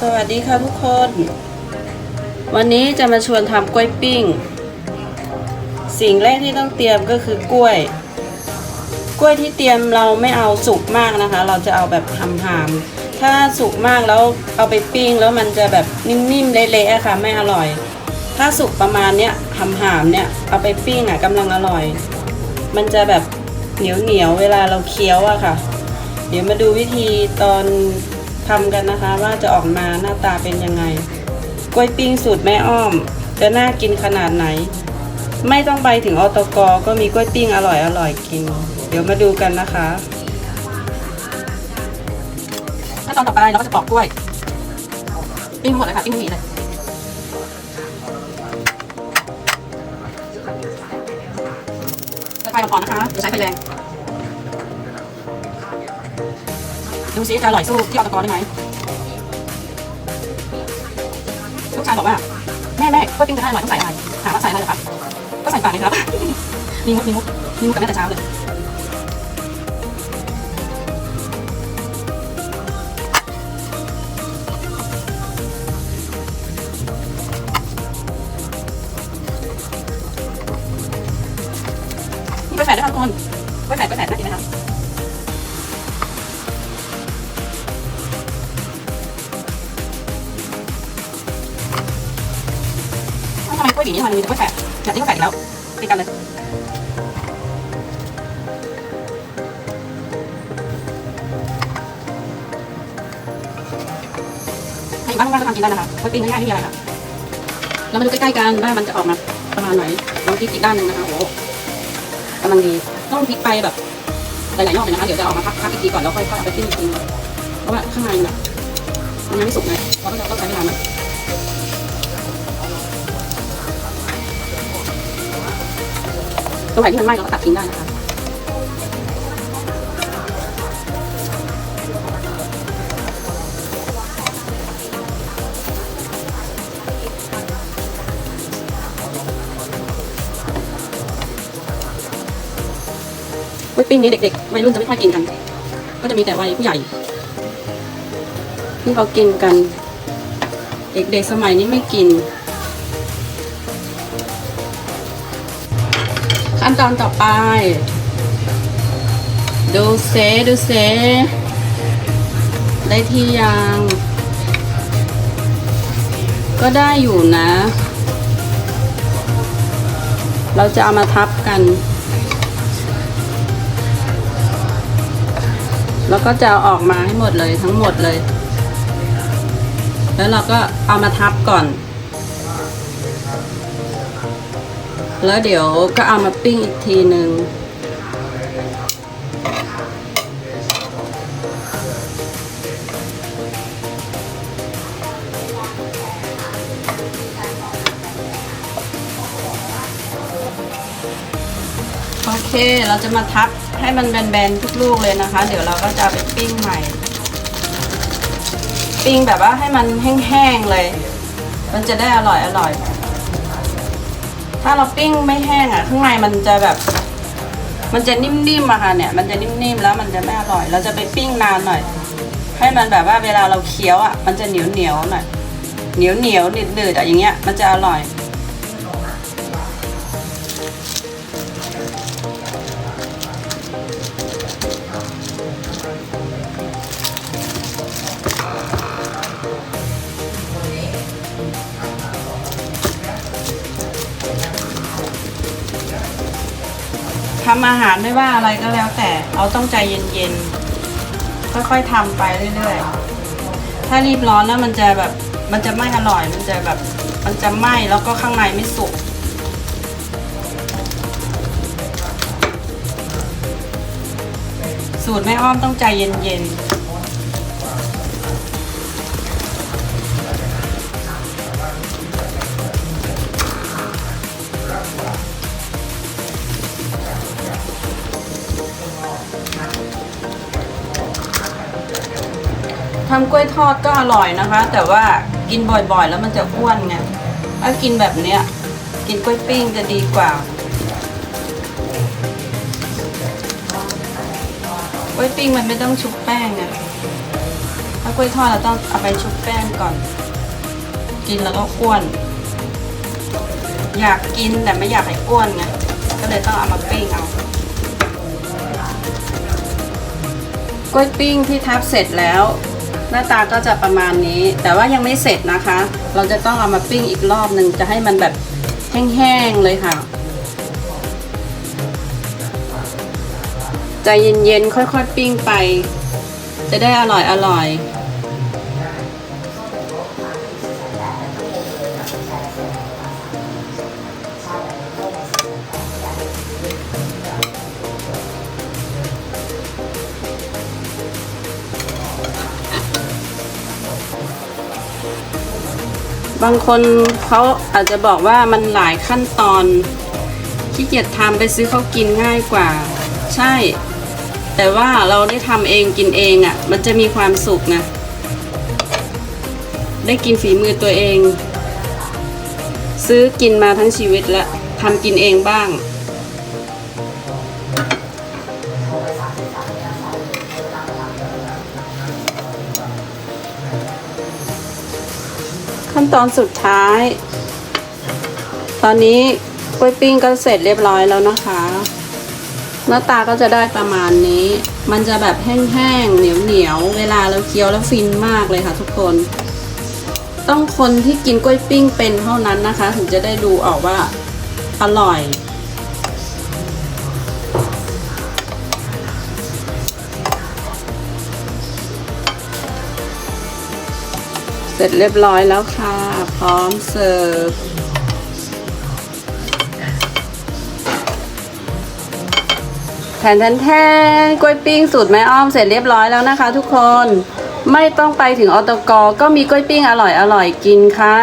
สวัสดีค่ะทุกคน วันนี้จะมาชวนทำกล้วยปิ้ง สิ่งแรกที่ต้องเตรียมก็คือกล้วย กล้วยที่เตรียมเราไม่เอาสุกมากนะคะ เราจะเอาแบบหามถ้าสุกมากแล้วเอาไปปิ้งแล้วมันจะแบบนิ่มๆเละๆค่ะไม่อร่อย ถ้าสุกประมาณเนี้ยหามเนี่ยเอาไปปิ้งอะกำลังอร่อย มันจะแบบเหนียวๆเวลาเราเคี้ยวอะค่ะ เดี๋ยวมาดูวิธีตอน ทำกันนะคะ ว่าจะออกมาหน้าตาเป็นยังไงกล้วยปิ้งสูตรแม่อ้อม จะน่ากินขนาดไหน ไม่ต้องไปถึงอตกก็มีกล้วยปิ้งอร่อยอร่อยกิน เดี๋ยวมาดูกันนะคะขั้นตอนต่อไปเราก็จะปอกกล้วย ปิ้งหมดเลยค่ะปิ้งหมีเลยไฟอ่อนๆนะคะอย่าใช้ไฟแรง ดูซิจะอร่อยสู้ที่อตกได้ไหมลูกชายบอกว่า แม่แม่กล้วยปิ้งจะได้อร่อยต้องใส่อะไรถามว่าใส่อะไรเหรอครับ ก็ใส่ปากเลยครับ มีมุกมีมุกมีมุกกับแม่แต่เช้าเลยมีกล้วยแฝดด้วยครับทุกคนกล้วยแฝดกล้วยแฝดน่ากินไหมครับ ทำไมกล้วยบีนี่มันมีแต่กล้วยแฝดแบบนี้ก็แฝดแล้วติดกันเลยใครอยู่บ้านว่างๆก็ทำกินได้นะคะกล้วยปิ้งง่ายๆไม่มีอะไรค่ะเรามาดูใกล้ๆกันว่ามันจะออกมาประมาณไหนลองพลิกอีกด้านหนึ่งนะคะโอ้โหกำลังดีต้องพลิกไปแบบหลายๆรอบเลยนะคะเดี๋ยวจะออกมาพักพักอีกทีก่อนแล้วค่อยๆเอาไปปิ้งอีกทีเพราะว่าข้างในน่ะมันยังไม่สุกไงเราก็จะต้องใช้เวลาหน่อย ตรงไหนที่มันไหม้เราก็ตัดทิ้งได้นะคะกล้วยปิ้งนี้เด็กๆวัยรุ่นจะไม่ค่อยกินกัน ก็จะมีแต่วัยผู้ใหญ่ที่เขากินกัน เด็กๆสมัยนี้ไม่กิน ขั้นตอนต่อไป ดูเซดูเซได้ที่ยัง ก็ได้อยู่นะ เราจะเอามาทับกัน แล้วก็จะเอาออกมาให้หมดเลยทั้งหมดเลย แล้วเราก็เอามาทับก่อน แล้วเดี๋ยวก็เอามาปิ้งอีกทีหนึ่งโอเค เราจะมาทับให้มันแบนๆทุกลูกเลยนะคะ เดี๋ยวเราก็จะไปปิ้งใหม่ ปิ้งแบบว่าให้มันแห้งๆเลย มันจะได้อร่อยอร่อย ถ้าเราปิ้งไม่แห้งอะข้างในมันจะแบบ มันจะนิ่มๆอะค่ะเนี่ย มันจะนิ่มๆแล้วมันจะไม่อร่อย เราจะไปปิ้งนานหน่อย ให้มันแบบว่าเวลาเราเคี้ยวอะมันจะเหนียวเหนียวหน่อยเหนียวเหนียวหนืดๆอะอย่างเงี้ยมันจะอร่อยำอาหารไม่ว่าอะไรก็แล้วแต่เราต้องใจเย็นๆ ค่อยๆทำไปเรื่อยๆ ถ้ารีบร้อนแล้วมันจะแบบมันจะไม่อร่อย มันจะแบบมันจะไหม้แล้วก็ข้างในไม่สุกสูตรแม่อ้อมต้องใจเย็นๆำกล้วยทอดก็อร่อยนะคะ แต่ว่ากินบ่อยๆ แล้วมันจะอ้วนไงถ้ากินแบบเนี้ย กินกล้วยปิ้งจะดีกว่ากล้วยปิ้งมันไม่ต้องชุบแป้งอะถ้ากล้วยทอดเราต้องเอาไปชุบแป้งก่อน กินแล้วก็อ้วน อยากกินแต่ไม่อยากให้อ้วนไงก็เลยต้องเอามาปิ้งเอากล้วยปิ้งที่ทับเสร็จแล้ว น้าตาก็จะประมาณนี้ แต่ว่ายังไม่เสร็จนะคะ เราจะต้องเอามาปิ้งอีกรอบหนึ่งจะให้มันแบบแห้งๆเลยค่ะใจเย็นๆค่อยๆปิ้งไป จะได้อร่อยอร่อย บางคนเขาอาจจะบอกว่ามันหลายขั้นตอนขี้เกียจทำไปซื้อเขากินง่ายกว่า ใช่ แต่ว่าเราได้ทำเองกินเองอะ่ะ มันจะมีความสุขนะ ได้กินฝีมือตัวเอง ซื้อกินมาทั้งชีวิตแล้วทำกินเองบ้าง ขั้นตอนสุดท้าย ตอนนี้กล้วยปิ้งก็เสร็จเรียบร้อยแล้วนะคะหน้าตาก็จะได้ประมาณนี้ มันจะแบบแห้งๆ เหนียวๆ เวลาเราเคี้ยวแล้วฟินมากเลยค่ะทุกคน ต้องคนที่กินกล้วยปิ้งเป็นเท่านั้นนะคะ ถึงจะได้ดูออกว่าอร่อย ร็จเรียบร้อยแล้วค่ะ พร้อมเสิร์ฟ แทนแทนแทนกล้วยปิ้งสูตรแม่อ้อมเสร็จเรียบร้อยแล้วนะคะ ทุกคน ไม่ต้องไปถึงออตกก็มีกล้วยปิ้งอร่อยอร่อยๆกินค่ะ